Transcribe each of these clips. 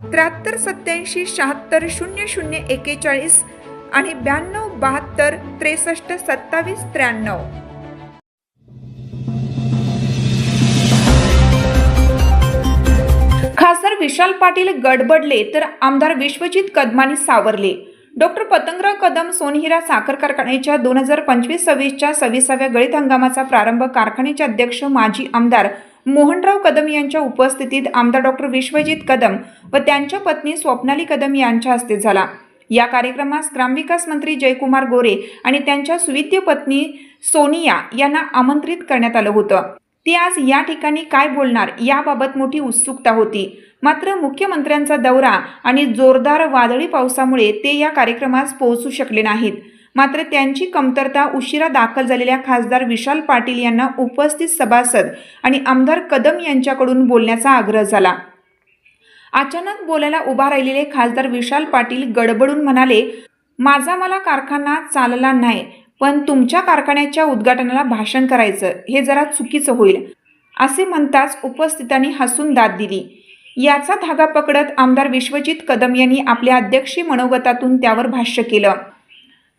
त्र्याहत्तर सत्याऐंशी शहात्तर शून्य शून्य एकेचाळीस आणि ब्याण्णव बहात्तर त्रेसष्ट सत्तावीस त्र्याण्णव. खासदार विशाल पाटील गडबडले तर आमदार विश्वजित कदमानी सावरले. डॉक्टर पतंगराव कदम सोनहिरा साखर कारखान्याच्या दोन हजार पंचवीस सव्वीसच्या सव्वीसाव्या गळीत हंगामाचा प्रारंभ कारखान्याचे अध्यक्ष माजी आमदार मोहनराव कदम यांच्या उपस्थितीत आमदार डॉक्टर विश्वजित कदम व त्यांच्या पत्नी स्वप्नाली कदम यांच्या हस्ते झाला. या कार्यक्रमास ग्रामविकास मंत्री जयकुमार गोरे आणि त्यांच्या सुविद्य पत्नी सोनिया यांना आमंत्रित करण्यात आलं होतं. ते आज या ठिकाणी काय बोलणार याबाबत मोठी उत्सुकता होती. मात्र मुख्यमंत्र्यांचा दौरा आणि जोरदार वादळी पावसामुळे ते या कार्यक्रमास पोहोचू शकले नाहीत. मात्र त्यांची कमतरता उशिरा दाखल झालेल्या खासदार विशाल पाटील यांना उपस्थित सभासद आणि आमदार कदम यांच्याकडून बोलण्याचा आग्रह झाला. अचानक बोलायला उभा राहिलेले खासदार विशाल पाटील गडबडून म्हणाले माझा मला कारखाना चालला नाही पण तुमच्या कारखान्याच्या उद्घाटनाला भाषण करायचं हे जरा चुकीचं होईल असे म्हणताच उपस्थितांनी हसून दाद दिली. याचा धागा पकडत आमदार विश्वजित कदम यांनी आपल्या अध्यक्षी मनोगतातून त्यावर भाष्य केलं.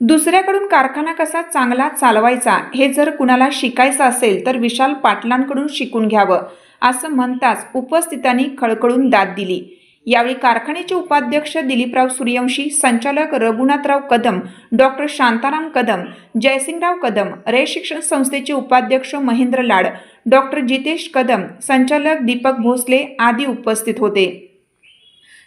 दुसऱ्याकडून कारखाना कसा चांगला चालवायचा हे जर कुणाला शिकायचं असेल तर विशाल पाटलांकडून शिकून घ्यावं असं म्हणताच उपस्थितांनी खळखळून दाद दिली. यावेळी कारखान्याचे उपाध्यक्ष दिलीपराव सूर्यवंशी संचालक रघुनाथराव कदम डॉक्टर शांताराम कदम जयसिंगराव कदम रे शिक्षण संस्थेचे उपाध्यक्ष महेंद्र लाड डॉक्टर जितेश कदम संचालक दीपक भोसले आदी उपस्थित होते.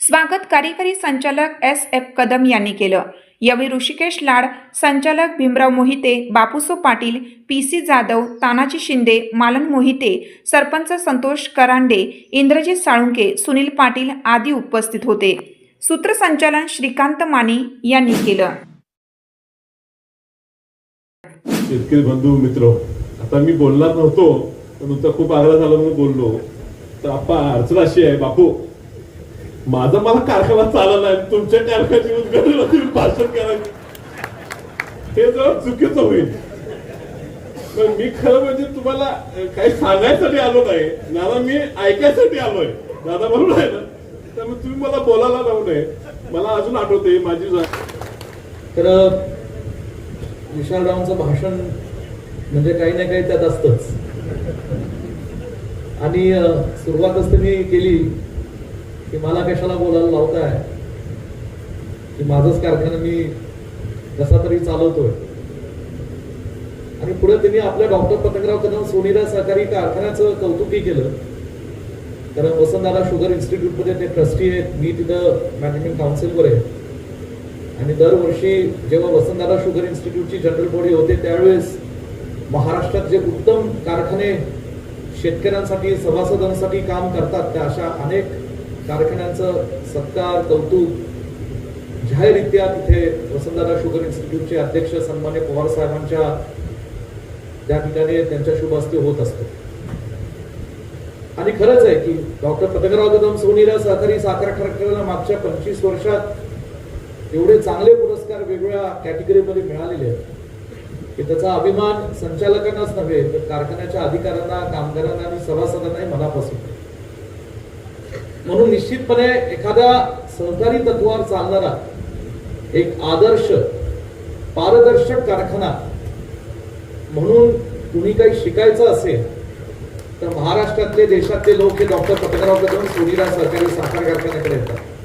स्वागत कार्यकारी संचालक एस एफ कदम यांनी केलं. यावेळी ऋषिकेश लाड संचालक भीमराव मोहिते बापूसो पाटील पी सी जाधव तानाजी शिंदे मालन मोहिते सरपंच संतोष करांडे इंद्रजित साळुंके सुनील पाटील आदी उपस्थित होते. सूत्रसंचालन श्रीकांत माने यांनी केलं. शेतकरी बंधू मित्र आता मी बोलणार नव्हतो पण तुमचा खूप आग्रह झाला म्हणून बोललो. तर आपण अडचण अशी आहे बापू माझा मला कारखाना चालला आहे तुमच्या कारखान्याची उद्घाटन तुम्ही भाषण करायचं. हे जरा चुकीचं होईल. पण मी खरं म्हणजे तुम्हाला काही सांगायसाठी आलो नाही. दादा मी ऐकायसाठी आलोय. दादा बरोबर आहे ना. त्यामुळे तुम्ही मला बोलायला लावू नये. मला अजून आठवते माझी जा- तर विशालरावांचं भाषण म्हणजे काही ना काही त्यात असतच. आणि सुरुवात असते मी केली. की मला कशाला बोलायला लावताय? की माझंच कारखाना मी कसा तरी चालवतोय. आणि पुढे त्यांनी आपल्या डॉक्टर पतंगराव कदम सोनीरा सहकारी कारखान्याचं कौतुकही केलं. कारण वसंतदादा शुगर इन्स्टिट्यूटमध्ये ते ट्रस्टी आहेत. मी तिथं मॅनेजमेंट काउन्सिलवर आहे. आणि दरवर्षी जेव्हा वसंतदादा शुगर इन्स्टिट्यूटची जनरल बॉडी होते त्यावेळेस महाराष्ट्रात जे उत्तम कारखाने शेतकऱ्यांसाठी सभासदांसाठी काम करतात त्या अशा अनेक कारखान्यांचं सत्कार कौतुक जाहीररित्या तिथे वसंतदादा शुगर इन्स्टिट्यूटचे अध्यक्ष सन्मान्य पवार साहेबांच्या त्या ठिकाणी त्यांच्या शुभ हस्ते होत असतो आणि खरंच आहे की डॉक्टर पतंगराव कदम सोनीला सहकारी साखर कारखान्याला मागच्या पंचवीस वर्षात एवढे चांगले पुरस्कार वेगवेगळ्या कॅटेगरीमध्ये मिळालेले आहेत की त्याचा अभिमान संचालकांनाच नव्हे तर कारखान्याच्या अधिकाऱ्यांना कामगारांना आणि सभासदांनाही मनापासून आहे. म्हणून निश्चितपणे एखाद्या सहकारी तत्वावर चालणारा एक आदर्श पारदर्शक कारखाना म्हणून कुणी काही शिकायचं असेल तर महाराष्ट्रातले देशातले लोक हे डॉक्टर पतंगराव कदम सोनीरा सहकारी साखर कारखान्याकडे येतात.